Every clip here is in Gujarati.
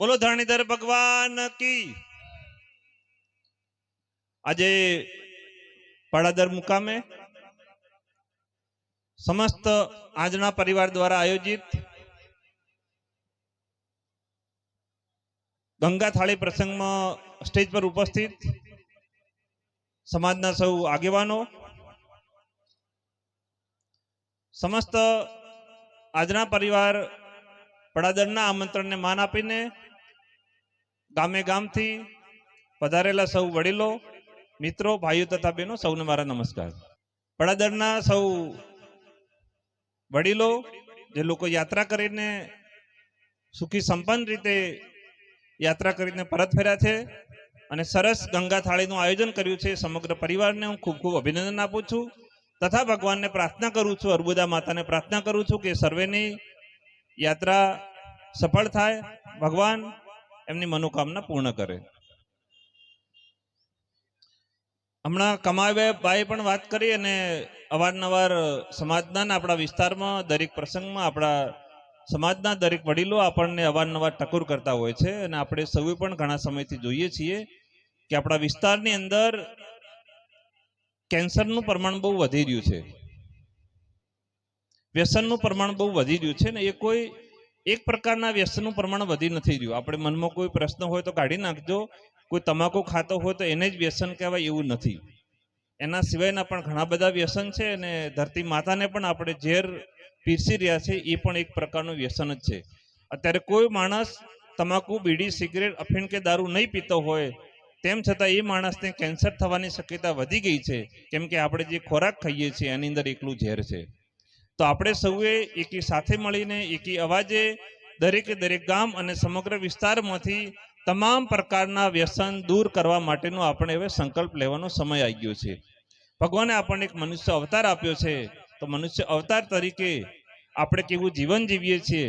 બોલો ધરણીધર ભગવાન કી. આજે પાડાદર મુકામે સમસ્ત આજના પરિવાર દ્વારા આયોજિત ગંગા થાળી પ્રસંગમાં સ્ટેજ પર ઉપસ્થિત સમાજના સૌ આગેવાનો, સમસ્ત આજના પરિવાર પડાદરના આમંત્રણને માન આપીને ગામે ગામથી પધારેલા સૌ વડીલો, મિત્રો, ભાઈઓ તથા બહેનો, સૌને મારા નમસ્કાર. પડાદરના સૌ વડીલો જે લોકો યાત્રા કરીને સુખી સંપન્ન રીતે યાત્રા કરીને પરત ફર્યા છે અને સરસ ગંગા થાળીનું આયોજન કર્યું છે, સમગ્ર પરિવારને હું ખૂબ ખૂબ અભિનંદન આપું છું. તથા ભગવાનને પ્રાર્થના કરું છું, અર્બુદા માતાને પ્રાર્થના કરું છું કે સર્વેની યાત્રા સફળ થાય, ભગવાન એમની મનોકામના પૂર્ણ કરે. હમણાં કમાવે ભાઈ પણ વાત કરી અને અવારનવાર સમાજના આપણા વિસ્તારમાં, દરેક પ્રસંગમાં આપણા સમાજના દરેક વડીલો આપણને અવારનવાર ટકોર કરતા હોય છે અને આપણે સૌએ પણ ઘણા સમયથી જોઈએ છીએ કે આપણા વિસ્તારની અંદર કેન્સરનું પ્રમાણ બહુ વધી રહ્યું છે. વ્યસનનું પ્રમાણ બહુ વધી રહ્યું છે ને, એ કોઈ એક પ્રકારના વ્યસનનું પ્રમાણ વધી નથી રહ્યું. આપણે મનમાં કોઈ પ્રશ્ન હોય તો કાઢી નાખજો. કોઈ તમાકુ ખાતો હોય તો એને જ વ્યસન કહેવાય એવું નથી. એના સિવાયના પણ ઘણા બધા વ્યસન છે અને ધરતી માતાને પણ આપણે ઝેર પીરસી રહ્યા છે, એ પણ એક પ્રકારનું વ્યસન જ છે. અત્યારે કોઈ માણસ તમાકુ, બીડી, સિગરેટ, અફીણ કે દારૂ નહીં પીતો હોય, તેમ છતાં એ માણસને કેન્સર થવાની શક્યતા વધી ગઈ છે. કેમ કે આપણે જે ખોરાક ખાઈએ છીએ, એની અંદર એકલું ઝેર છે. તો આપણે સૌએ એકી સાથે મળીને એકી અવાજે દરેકે દરેક ગામ અને સમગ્ર વિસ્તારમાંથી તમામ પ્રકારના વ્યસન દૂર કરવા માટેનો આપણે હવે સંકલ્પ લેવાનો સમય આવી ગયો છે. ભગવાને આપણને એક મનુષ્ય અવતાર આપ્યો છે. તો મનુષ્ય અવતાર તરીકે આપણે કેવું જીવન જીવીએ છીએ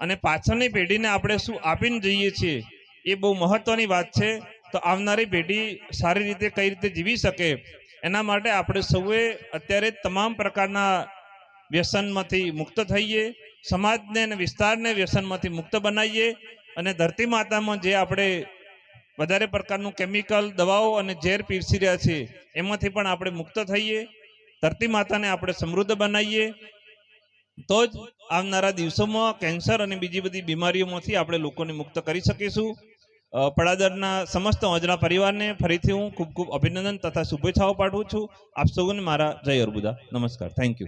અને પાછળની પેઢીને આપણે શું આપીને જઈએ છીએ એ બહુ મહત્વની વાત છે. તો આવનારી પેઢી સારી રીતે કઈ રીતે જીવી શકે એના માટે આપણે સૌએ અત્યારે તમામ પ્રકારના વ્યસનમાંથી મુક્ત થઈએ, સમાજને અને વિસ્તારને વ્યસનમાંથી મુક્ત બનાવીએ અને ધરતી માતામાં જે આપણે વધારે પ્રકારનું કેમિકલ દવાઓ અને ઝેર પીરસી રહ્યા છે એમાંથી પણ આપણે મુક્ત થઈએ, ધરતી માતાને આપણે સમૃદ્ધ બનાવીએ. તો જ આવનારા દિવસોમાં કેન્સર અને બીજી બધી બીમારીઓમાંથી આપણે લોકોને મુક્ત કરી શકીશું. પડાદરના સમસ્ત અજના પરિવારને ફરીથી હું ખૂબ ખૂબ અભિનંદન તથા શુભેચ્છાઓ પાઠવું છું. આપ સૌને મારા જય અર્બુદા નમસ્કાર. Thank you